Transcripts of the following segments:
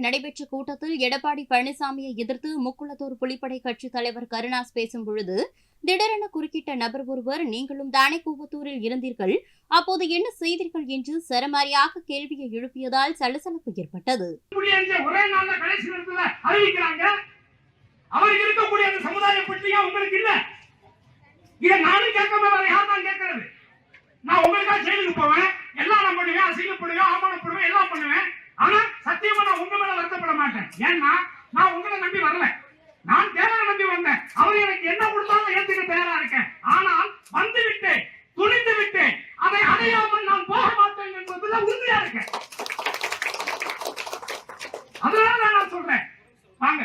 நடைபெற்ற கூட்டத்தில் எடப்பாடி பழனிசாமியை எதிர்த்து முக்குளத்தூர் புலிப்படை கட்சித் தலைவர் கருணாஸ் பேசும் பொழுது திடீரென குறுக்கிட்ட நபர் ஒருவர் நீங்களும் தானே கூவத்தூரில் இருந்தீர்கள் அப்போது என்ன செய்தீர்கள்? என்று சரமாரியாக கேள்வியை எழுப்பியதால் சலசலப்பு ஏற்பட்டது. அவருக்கு இருக்கக்கூடிய அந்த சமுதாய பற்றியா உங்களுக்கு இல்ல? இத நானும் கேட்காம வேற யார் நான் கேட்கறது? நான் உங்களுக்காக ஜெயிலுக்கு போவேன். எல்லாம் நான் பண்ணுவேன். அசிங்கப்படுவேன் அவமானப்படுவேன் எல்லாம் பண்ணுவேன். ஆனா சத்தியமா நான் உங்க மேல வருத்தப்பட மாட்டேன் ஏன்னா நான் உங்களை நம்பி வரல நான் தேவரை நம்பி வந்தேன் அவர் எனக்கு என்ன கொடுத்தாலும் ஏத்துக்க தயாரா இருக்கேன் ஆனால் வந்து விட்டேன் துணிந்து விட்டேன் அதை அடையாமல் நான் போக மாட்டேன் என்பதுல உறுதியா இருக்கேன் அதனால தான் நான் சொல்றேன் வாங்க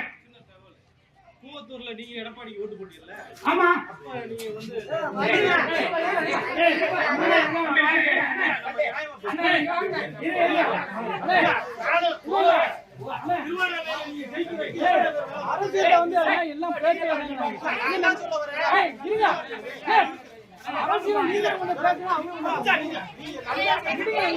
கூவத்தூர்ல நீங்க எடப்பாடிக்கு ஓட்டு போட்டீங்கல்ல ஆமா அப்ப நீங்க வந்து அரசியல்ல வந்து எல்லாம் பேசுறாங்க ஏய், அரசியல் நீங்க வந்து பேசுனா அவங்க வந்து இருங்க,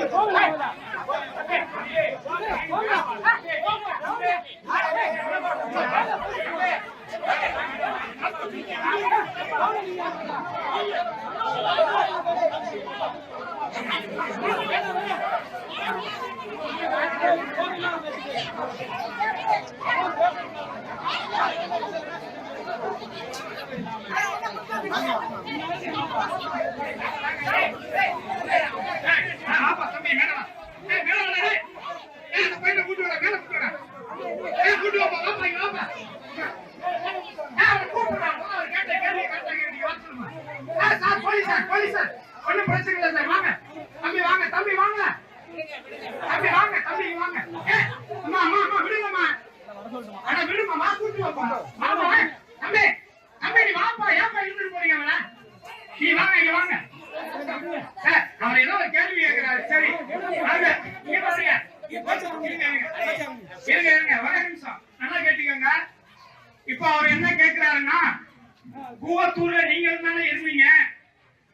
நீங்க போங்க முதல்ல. ஆப்பா, தம்பி, தம்பி, நீ வாப்பா, ஏன்ப்பா இழுத்துட்டு போறீங்க அவன நீ வாங்க, இங்க வாங்க. ஏய், அவர் ஏதோ ஒரு கேள்வி கேட்கிறாரு சரி வாங்க இங்க பாருங்க இருங்க, இருங்க. இருங்க நிமிஷம் நல்லா கேட்டுக்கோங்க இப்போ அவர் என்ன கேட்கிறாருன்னா கூவத்தூர்ல நீங்க தானே இருந்தீங்க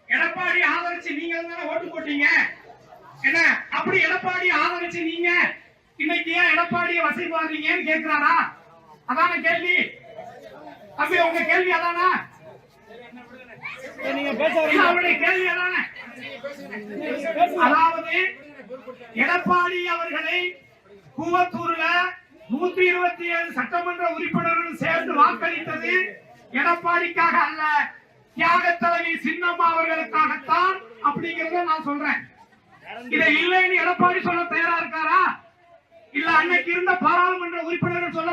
எடப்பாடி ஆதரிச்சு நீங்க தானே ஓட்டு போட்டீங்க என்ன அப்படி எடப்பாடி ஆதரிச்சு நீங்க இன்னைக்கு ஏன் எடப்பாடியை வசைப்பாடுறீங்கன்னு கேட்கிறாரா அதான கேள்வி? தம்பி உங்க கேள்வி அதானா? நீங்க கேள்வி அதானே? அதாவது எடப்பாடி அவர்களை கூவத்தூர்ல நூத்தி இருபத்தி ஏழு சட்டமன்ற உறுப்பினர்கள் சேர்ந்து வாக்களித்தது எடப்பாடிக்காக அல்ல. தியாக தலைவி சின்னம்மா அவர்களுக்காகத்தான் அப்படிங்கறத நான் சொல்றேன். இதை இல்லைன்னு எடப்பாடி சொல்ல தயாரா இருக்காரா? இல்ல அன்னைக்கு இருந்த பாராளுமன்ற உறுப்பினர்கள் சொல்ல